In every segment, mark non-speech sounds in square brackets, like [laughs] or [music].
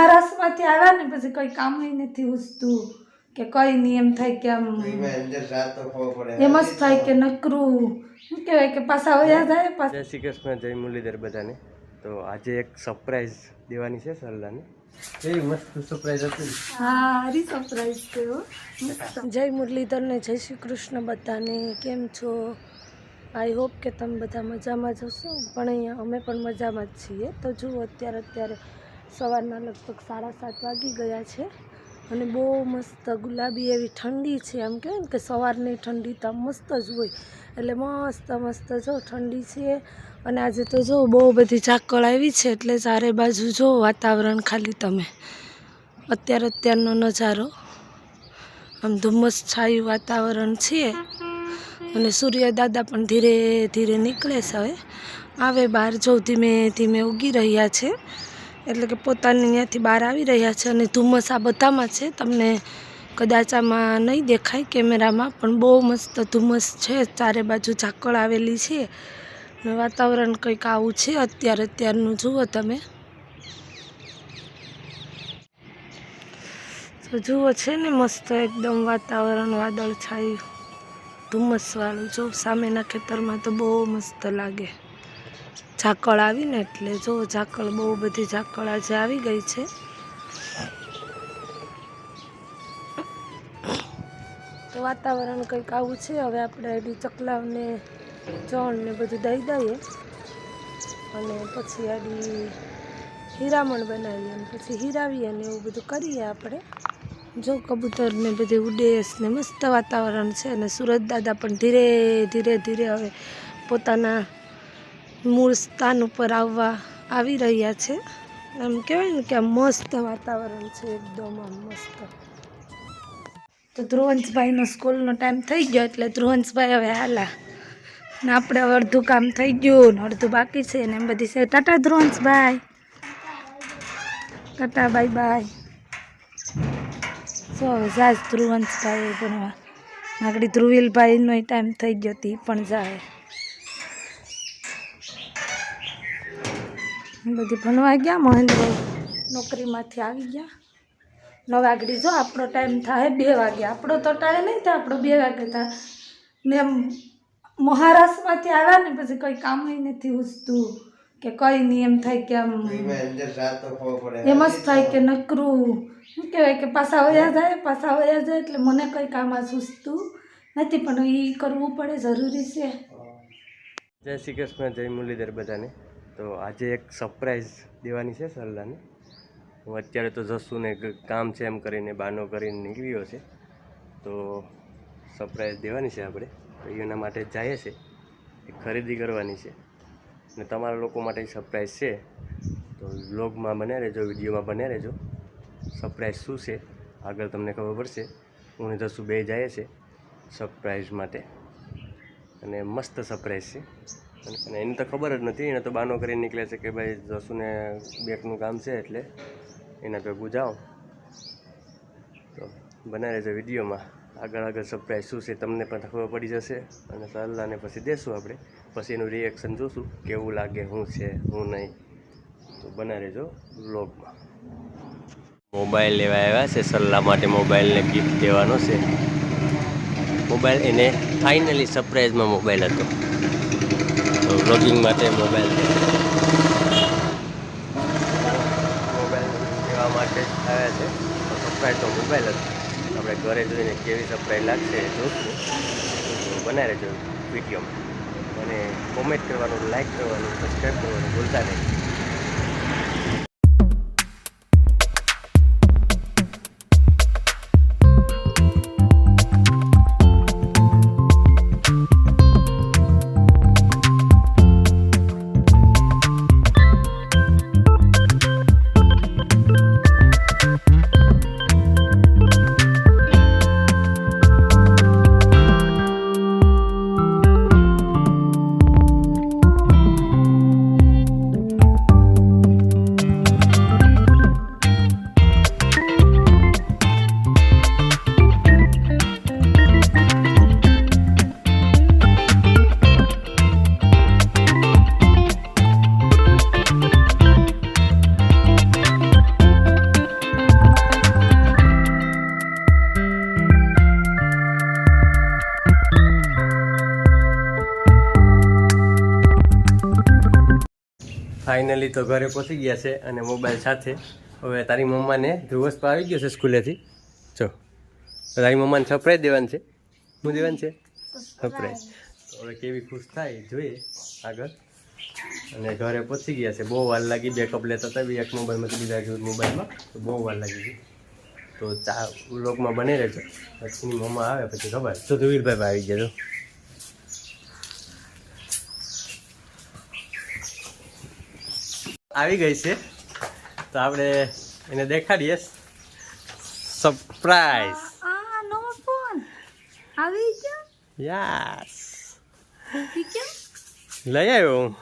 મહારાષ્ટ્રમાંથી આવ્યા ને પછી કંઈ કામ નથી ઉસતું કે કઈ નહીં એમ થાય કે આમ એમ જ થાય કે નકરું. શું કહેવાય કે પાછા વયા જાય પાછા. જય શ્રી કૃષ્ણ જય મુરલીધર બધાને. તો આજે એક સરપ્રાઈઝ દેવાની છે સરલાને. કેવી મસ્ત સરપ્રાઈઝ હતી. હા હારી સરપ્રાઈઝ છે હો. જય મુરલીધર ને જય શ્રી કૃષ્ણ બધાને. કેમ છો? આઈ હોપ કે તમે બધા મજામાં જ હશો. પણ અહીંયા અમે પણ મજામાં જ છીએ. તો જુઓ અત્યારે અત્યારે સવારના લગભગ સાડા સાત વાગી ગયા છે અને બહુ મસ્ત ગુલાબી એવી ઠંડી છે. એમ કહેવાય ને કે સવારની ઠંડી તો મસ્ત જ હોય. એટલે મસ્ત મસ્ત જો ઠંડી છે. અને આજે તો જો બહુ બધી ઝાકળ આવી છે એટલે ચારે બાજુ જો વાતાવરણ ખાલી તમે. અત્યારે અત્યારનો નજારો. આમ ધુમ્મસ છાયું વાતાવરણ છે. અને સૂર્ય દાદા પણ ધીરે ધીરે નીકળે છે હવે. આવે બહાર જો ધીમે ધીમે ઉગી રહ્યા છે. એટલે કે પોતાની ત્યાંથી બહાર આવી રહ્યા છે અને ધુમ્મસ આ બધામાં છે. તમને કદાચ આમાં નહીં દેખાય કેમેરામાં, પણ બહુ મસ્ત ધુમ્મસ છે. ચારે બાજુ ઝાકળ આવેલી છે. અને વાતાવરણ કંઈક આવું છે. અત્યારે અત્યારનું જુઓ તમે. તો જુઓ છે ને મસ્ત એકદમ વાતાવરણ વાદળ છાયું ધુમ્મસવાળું. જો સામેના ખેતરમાં તો બહુ મસ્ત લાગે. ઝાકળ આવી ને એટલે જો ઝાકળ બહુ બધી ઝાકળ આજે આવી ગઈ છે. તો વાતાવરણ કંઈક આવું છે. હવે આપણે એડી ચકલાવને ચણ ને બધું દઈ દઈએ. અને પછી આડી હીરામણ બનાવીએ અને પછી હીરાવીએ ને એવું બધું કરીએ આપણે. જો કબૂતર ને બધે ઉડેસ ને મસ્ત વાતાવરણ છે. અને સુરત દાદા પણ ધીરે ધીરે ધીરે હવે પોતાના મૂળ સ્થાન ઉપર આવવા આવી રહ્યા છે. એમ કહેવાય ને કે આમ મસ્ત વાતાવરણ છે એકદમ મસ્ત. તો ધ્રુવંશભાઈનો સ્કૂલનો ટાઈમ થઈ ગયો એટલે ધ્રુવંશભાઈ હવે હાલા. ને આપણે અડધું કામ થઈ ગયું ને અડધું બાકી છે ને એમ બધી છે. ટાટા ધ્રુવંશભાઈ. Tata, bye bye. સો હવે જાજ ધ્રુવંશભાઈ ભણવા આગળ ધ્રુવીલભાઈનો ટાઈમ થઈ ગયો હતી પણ જાય બધી ભણવા ગયા મહેન્દ્રભાઈ નોકરીમાંથી આવી ગયા. નવ વાગડી જો આપણો ટાઈમ થાય બે વાગે. આપણો તો ટાઈમ નહીં થાય આપણો બે વાગે થાય. ને એમ મહારાષ્ટ્રમાંથી આવ્યા ને પછી કંઈ કામ નથી ઉસતું કે કંઈ નહીં એમ થાય કે આમ એમ જ થાય કે નકરું. શું કહેવાય કે પાછા વયા જાય પાછા વયા જાય એટલે મને કંઈ કામ આ સૂઝતું નથી પણ એ કરવું પડે જરૂરી છે. જય શ્રી કૃષ્ણ જય મુરલીધર બધાને. તો આજે એક સરપ્રાઈઝ દેવાની છે સરલાને હું અત્યારે તો જશું ને કામ છે એમ કરીને બાનો કરીને નીકળ્યો છે. તો સરપ્રાઈઝ દેવાની છે આપણે. તો એના માટે જાય છે. એ ખરીદી કરવાની છે. ને તમારા લોકો માટે સરપ્રાઈઝ છે. તો વ્લોગમાં બન્યા રહેજો વિડીયોમાં બન્યા રહેજો સરપ્રાઈઝ શું છે? આગળ તમને ખબર પડશે. હું ને બે જાય છે સરપ્રાઈઝ માટે. અને મસ્ત સરપ્રાઈઝ છે. અને- એને તો ખબર જ નથી. એને તો બાનો કરીને નીકળે છે કે ભાઈ જસુને બેકનું કામ છે એટલે એના ભેગું જાઓ તો બનાવી રહેજો વિડીયોમાં. આગળ આગળ સરપ્રાઈઝ શું છે તમને પણ ખબર પડી જશે. અને સલાહને પછી દેશું આપણે. પછી એનું રિએક્શન જોશું કેવું લાગે શું છે શું નહીં. તો બનાવી રહેજો બ્લોગમાં મોબાઈલ લેવા આવ્યા છે. સલાહ માટે મોબાઈલને ગિફ્ટ દેવાનો છે. મોબાઈલ એને ફાઇનલી સરપ્રાઈઝમાં મોબાઈલ હતો. તો વ્લોગિંગ માટે મોબાઈલ મોબાઈલ લેવા માટે આવ્યા છે. સરપ્રાઈઝ તો મોબાઈલ જ. આપણે ઘરે જોઈને કેવી સરપ્રાઈઝ લાગશે જોશું. બનાવી રહેજો વિડીયોમાં અને કોમેન્ટ કરવાનું લાઈક કરવાનું સબસ્ક્રાઈબ કરવાનું ભૂલતા નહીં. ફાઇનલી તો ઘરે પહોંચી ગયા છે અને મોબાઈલ સાથે. હવે તારી મમ્માને ધ્રુવસ પર આવી ગયો છે સ્કૂલેથી. જો, તારી મમ્માને સરપ્રાઈઝ દેવાનું છે. શું દેવાનું છે? સરપ્રાઈઝ હવે કેવી ખુશ થાય જોઈએ આગળ. અને ઘરે પહોંચી ગયા છે. બહુ વાર લાગી બેકઅપ લેતા હતા. બી એક મોબાઈલમાંથી બીજા મોબાઈલમાં તો બહુ વાર લાગી ગઈ. તો ચા વ્લોગમાં બની રહેજો. પછીની મમ્મા આવે, પછી ખબર. તો ધુવીરભાઈ આવી ગયા આવી ગઈ છે. તો આપણે એને દેખાડીએ. સરપ્રાઈઝ આ નવો ફોન. આવી ગયો? યસ ઠીક છે લઈ આવ્યો હું.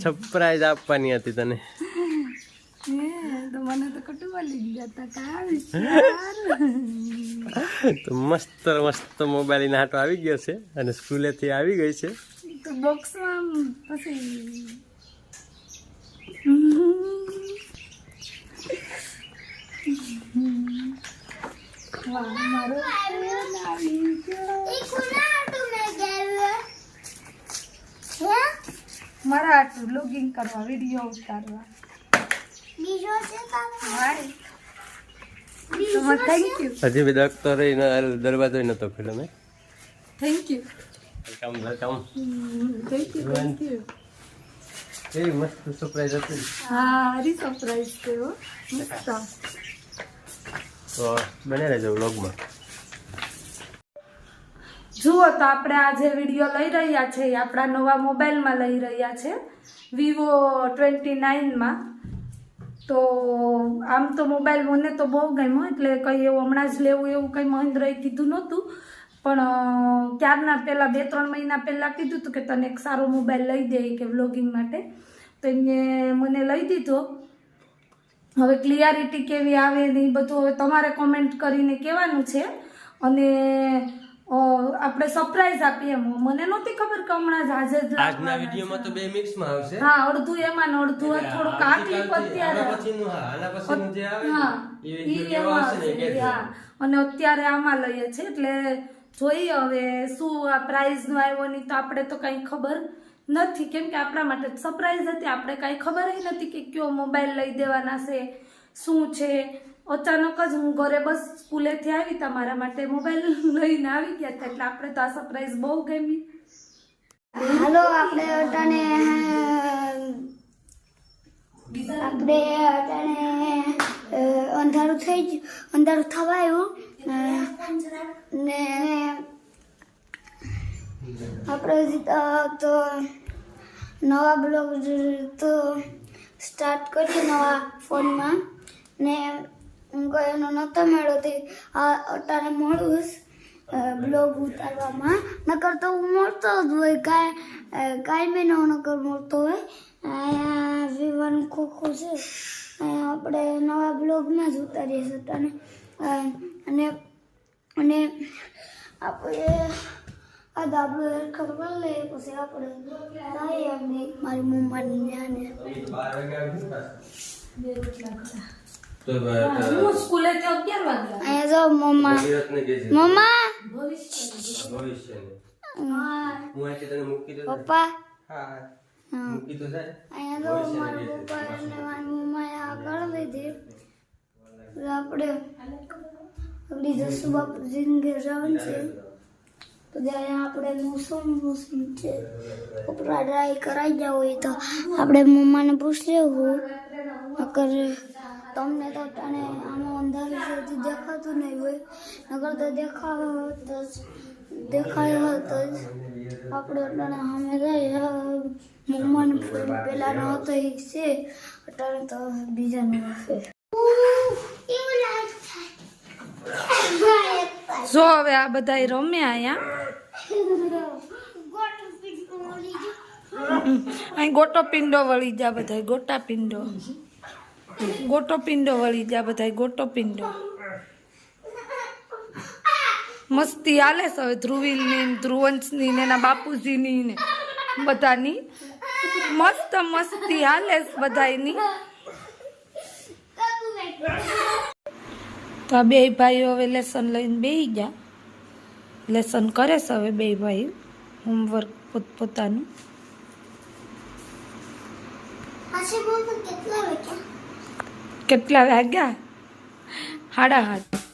સરપ્રાઈઝ આપવાની હતી તને. [laughs] તો મસ્ત મસ્ત મોબાઈલ નાટો આવી ગયો છે અને સ્કૂલેથી આવી ગઈ છે. તો બોક્સમાં પછી વાહ મારો મારા આટલું લોગિંગ કરવા વીડિયો ઉતારવા. તો થેન્ક યુ હજી બી દખતો રહીને દરવાજો નતો ખોલ્યો મેં. Thank you welcome welcome thank you thank you એવી મસ્ત સરપ્રાઈઝ હતી હા હારી સરપ્રાઈઝ છે હો મસ્ત તો બને રહેજો વ્લોગમાં જુઓ તો આપણે આ જે વીડિયો લઈ રહ્યા છે એ આપણા નવા મોબાઈલમાં લઈ રહ્યા છે વિવો ટ્વેન્ટી નાઇનમાં તો આમ તો મોબાઈલ મને તો બહુ ગમ્યો એટલે કંઈ એવું હમણાં જ લેવું એવું કંઈ મહેન્દ્રએ કીધું નહોતું. પણ ત્યારના ક્યારના પહેલાં બે ત્રણ મહિના પહેલાં કીધું હતું કે તને એક સારો મોબાઈલ લઈ દે કે વ્લોગિંગ માટે. તો એને મને લઈ દીધો. હવે ક્લિયરિટી કેવી આવે ને એ બધું હવે તમારે કોમેન્ટ કરીને કહેવાનું છે. અને આપણે સરપ્રાઈઝ આપીએ એમ. મને નહોતી ખબર કે હમણાં જ આજે જ આજના વિડીયોમાં તો બે મિક્સમાં આવશે. હા અડધું એમાં ને અડધું. થોડુંક આ ક્લિપ અત્યારે પછીનું હા આના પછીનું જે આવે હા એ એમાં. હા. અને અત્યારે આમાં લઈએ છીએ એટલે જોઈએ હવે શું આ પ્રાઇઝનું આવ્યો નહીં તો આપણે તો કંઈ ખબર નથી. કેમ કે આપણા માટે સરપ્રાઈઝ હતી. આપણે કાંઈ ખબર નથી કે કયો મોબાઈલ લઈ દેવાના છે, શું છે. અચાનક જ હું ઘરે બસ સ્કૂલેથી આવી તમારા માટે મોબાઈલ [laughs] લઈને આવી ગયા હતા. એટલે આપણે તો આ સરપ્રાઈઝ બહુ ગમી. હાલો, આપણે અટાણે આપણે અટાણે અંધારું થઈ જ, અંધારું થવાયું ને આપણે તો નવા બ્લોગ તો સ્ટાર્ટ કરીએ નવા ફોનમાં. ને હું એનો નહોતો મેળો તે આ અટાણે મળું બ્લોગ ઉતારવામાં. નકર તો હું મળતો જ હોય, કાંઈ કાંઈ બી નવો નકર મળતો હોય. અહીંયા વિવાન ખોખો છે. આપણે નવા બ્લોગમાં જ ઉતારીએ છીએ. અને અને આપણે આ દાબલો ખબર લઈએ પછી આપણે જઈએ અમે મારી મમ્માની તો અગિયાર વાગ્યા અહીંયા જાઓ મમ્મા. મમ્મા. ભવિષ્યને. હા, હું અહીંથી તને મૂકી દઉં પપ્પા. હા. મૂકી તો જાય. અહીંયા તો મારા પપ્પા અને મારી મમ્માએ આગળ લીધી. આપણે આપણી જસુ બાપુજીને જિંદગી જવાનું છે. તો ત્યારે આપણે મોસમ મોસમ છે કપડા ડ્રાય કરાઈ ગયા હોય તો આપણે મમ્માને પૂછ લેવું. નકર તમને તો તને આમાં અંધારું છે દેખાતું નહીં હોય. નકર તો દેખાવ તો જ હતો જ. આપણે અટાણે સામે જાય મમ્માને ફોન પેલાનો હતો એ છે અટાણે તો બીજાનો હશે જો હવે આ બધા રમ્યા અહીંયા. અહીં ગોટો પિંડો વળી જા બધા ગોટા પિંડો. ગોટો પિંડો વળી જા બધા ગોટો પિંડો. મસ્તી આલે છે હવે ધ્રુવીની ધ્રુવંશની ને એના બાપુજીની ને બધાની. મસ્ત મસ્તી હાલે બધાની તો આ બે ભાઈઓ હવે લેસન લઈને બેસી ગયા. લેસન કરે છે હવે બે ભાઈ. હોમવર્ક પોતપોતાનું કેટલા વાગ્યા? સાડા હાથ.